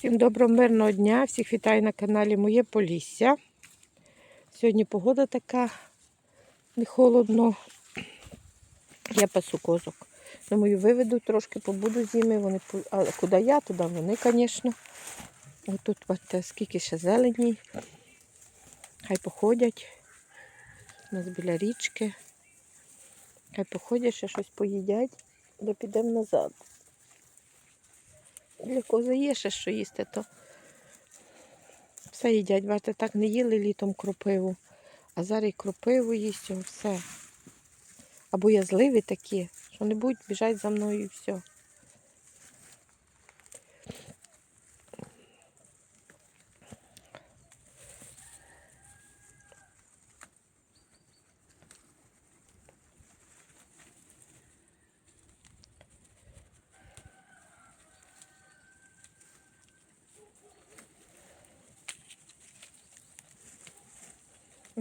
Всім доброго мирного дня, всіх вітаю на каналі Моє Полісся. Сьогодні погода така не холодно. Я пасу козок. Думаю, виведу трошки, побуду з ними. Вони, а куди я, туди вони, звісно. Ось тут бачите, скільки ще зелені. Хай походять. У нас біля річки. Хай походять, ще щось поїдять, де підемо назад. Для кози є ще що їсти, то все їдять. Бачите, так не їли літом кропиву. А зараз і кропиву їсть, все. я боязливі такі, що не будуть біжать за мною і все.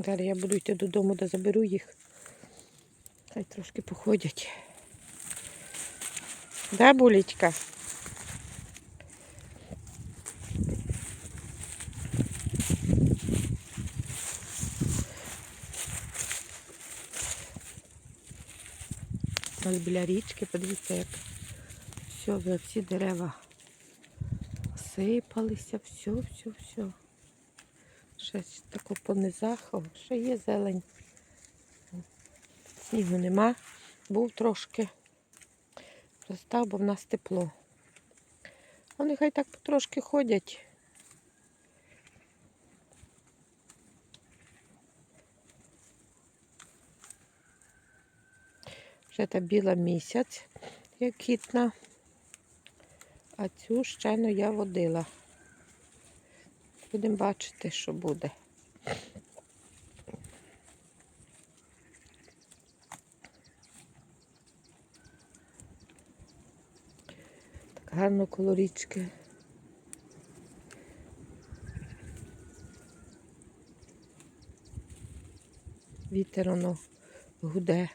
Зараз я буду йти додому, де заберу їх. Хай трошки походять. Да, булечка? Ось біля річки, подивіться, як все, вже всі дерева сипалися, все, все, все. Ще тако по низах, о, ще є зелень. Снігу нема, був трошки. Застав, бо в нас тепло. Вони хай так потрошки ходять. Вже та біла місяць, як кітна. А цю ще не я водила. Будемо бачити, що буде. Так гарно коло річки. Вітер воно гуде.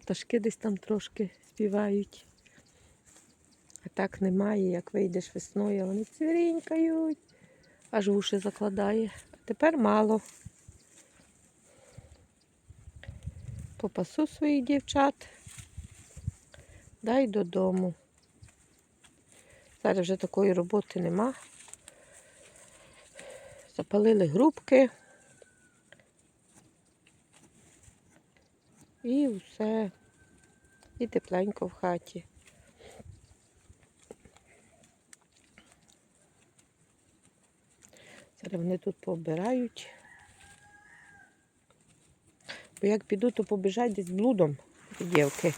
Пташки десь там трошки співають. А так немає, як вийдеш весною, вони цвірінькають аж вуші закладає. Тепер мало. Попасу своїх дівчат. Дай додому. Зараз вже такої роботи нема. Запалили грубки. І все. І тепленько в хаті. Зараз вони тут пообирають. Бо як піду, то побіжать десь блудом дівки.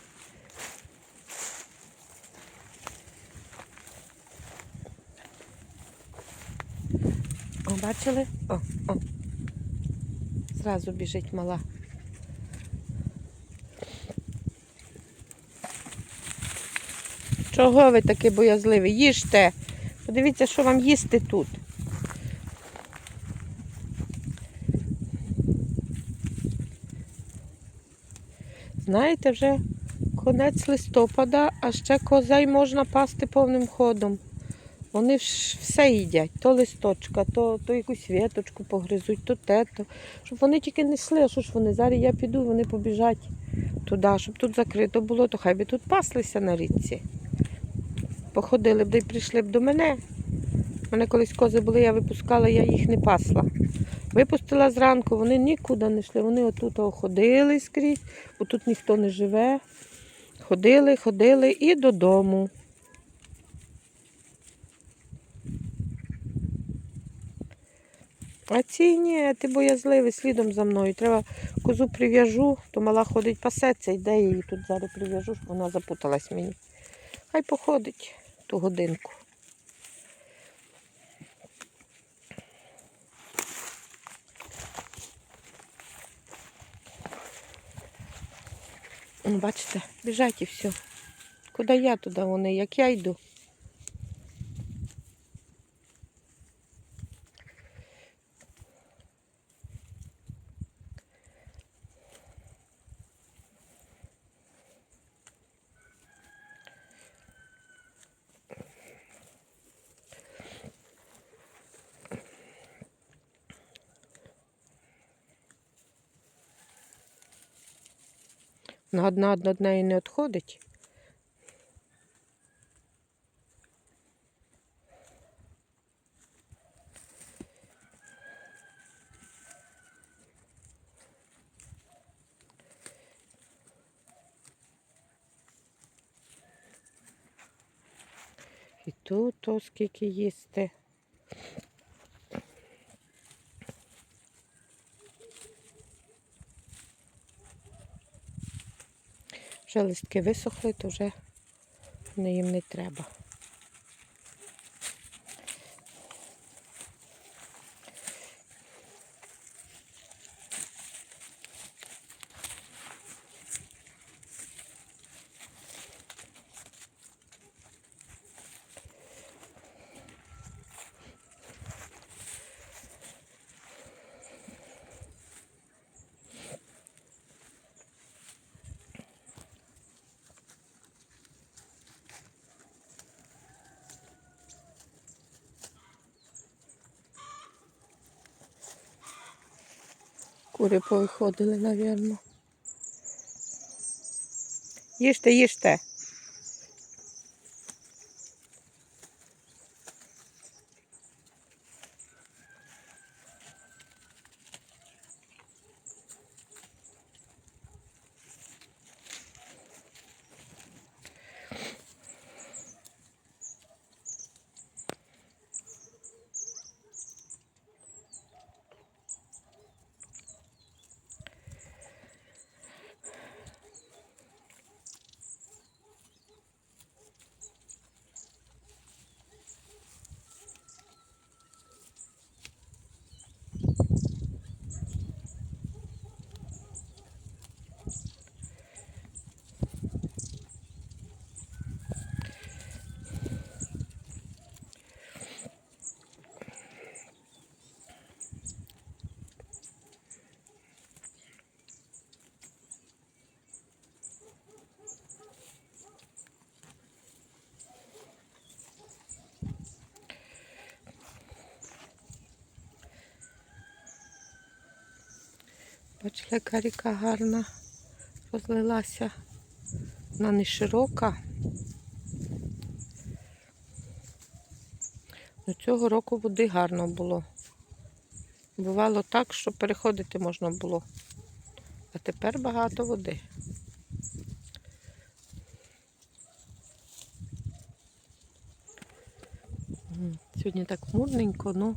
О, бачили? О, о. Зразу біжить мала. Чого ви такі боязливі? Їжте. Подивіться, що вам їсти тут. Знаєте, вже конець листопада, а ще козай можна пасти повним ходом. Вони ж все їдять, то листочка, то, то якусь віточку погризуть, то те, то. Щоб вони тільки несли, а що ж вони? Зараз я піду, вони побіжать туди, щоб тут закрито було, то хай би тут паслися на річці. Походили б да й прийшли б до мене. У мене колись кози були, я випускала, я їх не пасла. Випустила зранку, вони нікуди не йшли. Вони отут ходили скрізь, бо тут ніхто не живе. Ходили, ходили і додому. А ці ні, ти боязливий слідом за мною. Треба козу прив'яжу, то мала ходить пасеться, йде її тут зараз прив'яжу, щоб вона запуталась мені. Хай походить ту годинку. Бачите, біжать і все. Куди я, туди вони, як я йду. На одна од неї не відходить. І тут о, скільки їсти. Вже листки висохли, то вже їм не треба. Кури повиходили, мабуть. Їжте, їжте. Бачите, яка ріка гарна розлилася. Вона не широка. Ну, цього року води гарно було. Бувало так, що переходити можна було. А тепер багато води. Сьогодні так хмурненько, ну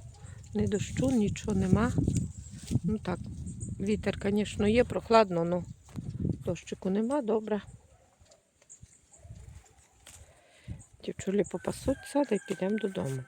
не дощу, нічого нема. Ну так, вітер, звісно, є, прохладно, але дощику нема, добре. Дівчулі попасуться, та й підемо додому.